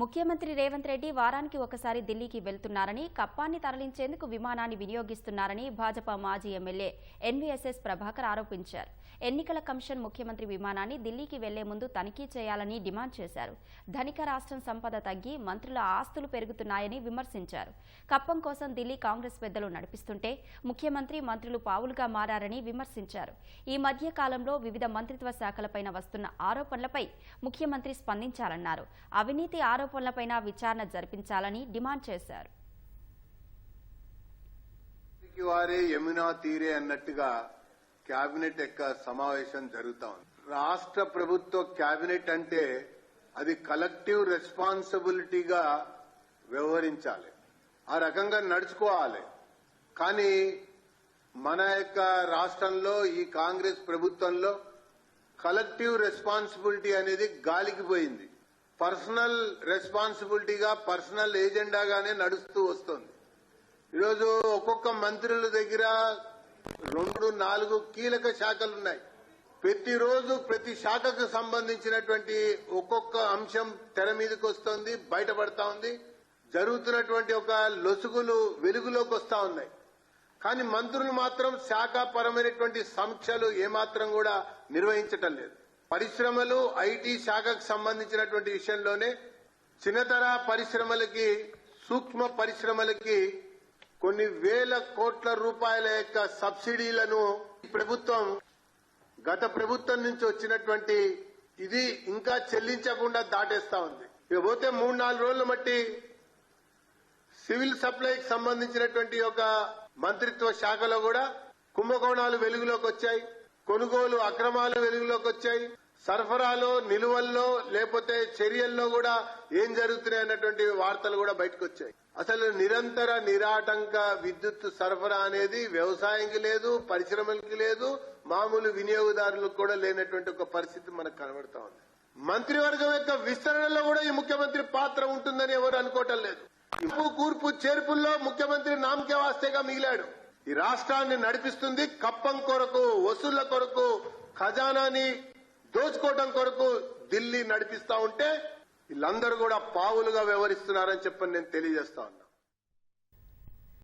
ముఖ్యమంత్రి రేవంత్ రెడ్డి వారానికి ఒకసారి ఢిల్లీకి వెళ్తున్నారని కప్పాన్ని తరలించేందుకు విమానాన్ని వినియోగిస్తున్నారని భాజపా మాజీ ఎమ్మెల్యే ఎన్వీఎస్ఎస్ ప్రభాకర్ ఆరోపించారు. ఎన్నికల కమిషన్ ముఖ్యమంత్రి విమానాన్ని ఢిల్లీకి వెళ్ళే ముందు తనిఖీ చేయాలని డిమాండ్ చేశారు. ధనిక రాష్ట్రం సంపద తగ్గి మంత్రుల ఆస్తులు పెరుగుతున్నాయని విమర్శించారు. కప్పం కోసం ఢిల్లీ కాంగ్రెస్ పెద్దలు నడిపిస్తుంటే ముఖ్యమంత్రి మంత్రులు పావులుగా మారారని విమర్శించారు. ఈ మధ్య కాలంలో వివిధ మంత్రిత్వ శాఖలపైన వస్తున్న ఆరోపణలపై ముఖ్యమంత్రి స్పందించాలన్నారు. అవినీతి ఆరోపణలపై విచారణ జరిపించాలని డిమాండ్ చేశారు. వారే యమునా తీరే అన్నట్టుగా కేబినెట్ యొక్క సమావేశం జరుగుతా ఉంది. రాష్ట్ర ప్రభుత్వ కేబినెట్ అంటే అది కలెక్టివ్ రెస్పాన్సిబిలిటీగా వ్యవహరించాలి. ఆ రకంగా నడుచుకోవాలి. కానీ మన యొక్క రాష్ట్రంలో ఈ కాంగ్రెస్ ప్రభుత్వంలో కలెక్టివ్ రెస్పాన్సిబిలిటీ అనేది గాలికి పోయింది. పర్సనల్ రెస్పాన్సిబిలిటీగా పర్సనల్ ఏజెండాగానే నడుస్తూ వస్తుంది. ఈరోజు ఒక్కొక్క మంత్రుల దగ్గర రెండు నాలుగు కీలక శాఖలు ఉన్నాయి ప్రతిరోజు ప్రతి శాఖకు సంబంధించినటువంటి ఒక్కొక్క అంశం తెర మీదకి వస్తోంది బయటపడతా ఉంది. జరుగుతున్నటువంటి ఒక లొసుగులు వెలుగులోకి వస్తా ఉన్నాయి. కానీ మంత్రులు మాత్రం శాఖపరమైనటువంటి సమీక్షలు ఏమాత్రం కూడా నిర్వహించటం లేదు. పరిశ్రమలు ఐటీ శాఖకు సంబంధించినటువంటి విషయంలోనే చిన్నతర పరిశ్రమలకి సూక్ష్మ పరిశ్రమలకి కొన్ని వేల కోట్ల రూపాయల యొక్క సబ్సిడీలను ప్రభుత్వం గత ప్రభుత్వం నుంచి వచ్చినటువంటి ఇది ఇంకా చెల్లించకుండా దాటేస్తా ఉంది. ఇక పోతే మూడు నాలుగు రోజులు మట్టి సివిల్ సప్లైకి సంబంధించినటువంటి ఒక మంత్రిత్వ శాఖలో కూడా కుంభకోణాలు వెలుగులోకి వచ్చాయి. కొనుగోలు అక్రమాలు వెలుగులోకి వచ్చాయి సరఫరాలో నిలువల్లో లేకపోతే చర్యల్లో కూడా ఏం జరుగుతున్నాయి అన్నటువంటి వార్తలు కూడా బయటకు వచ్చాయి అసలు నిరంతర నిరాటంక విద్యుత్ సరఫరా అనేది వ్యవసాయంకి లేదు పరిశ్రమలకి లేదు మామూలు వినియోగదారులకు కూడా లేనటువంటి ఒక పరిస్థితి మనకు కనబడతా ఉంది. మంత్రివర్గం యొక్క విస్తరణలో కూడా ఈ ముఖ్యమంత్రి పాత్ర ఉంటుందని ఎవరు అనుకోవటం లేదు. ఇప్పు కూర్పు చేర్పుల్లో ముఖ్యమంత్రి నామకే వాస్తేగా మిగిలాడు. ఈ రాష్ట్రాన్ని నడిపిస్తుంది కప్పం కొరకు వసూళ్ళ కొరకు ఖజానాని దోచుకోవడం కొరకు ఢిల్లీ నడిపిస్తా ఉంటే వీళ్ళందరూ కూడా పావులుగా వ్యవహరిస్తున్నారని చెప్పని నేను తెలియజేస్తా ఉన్నా.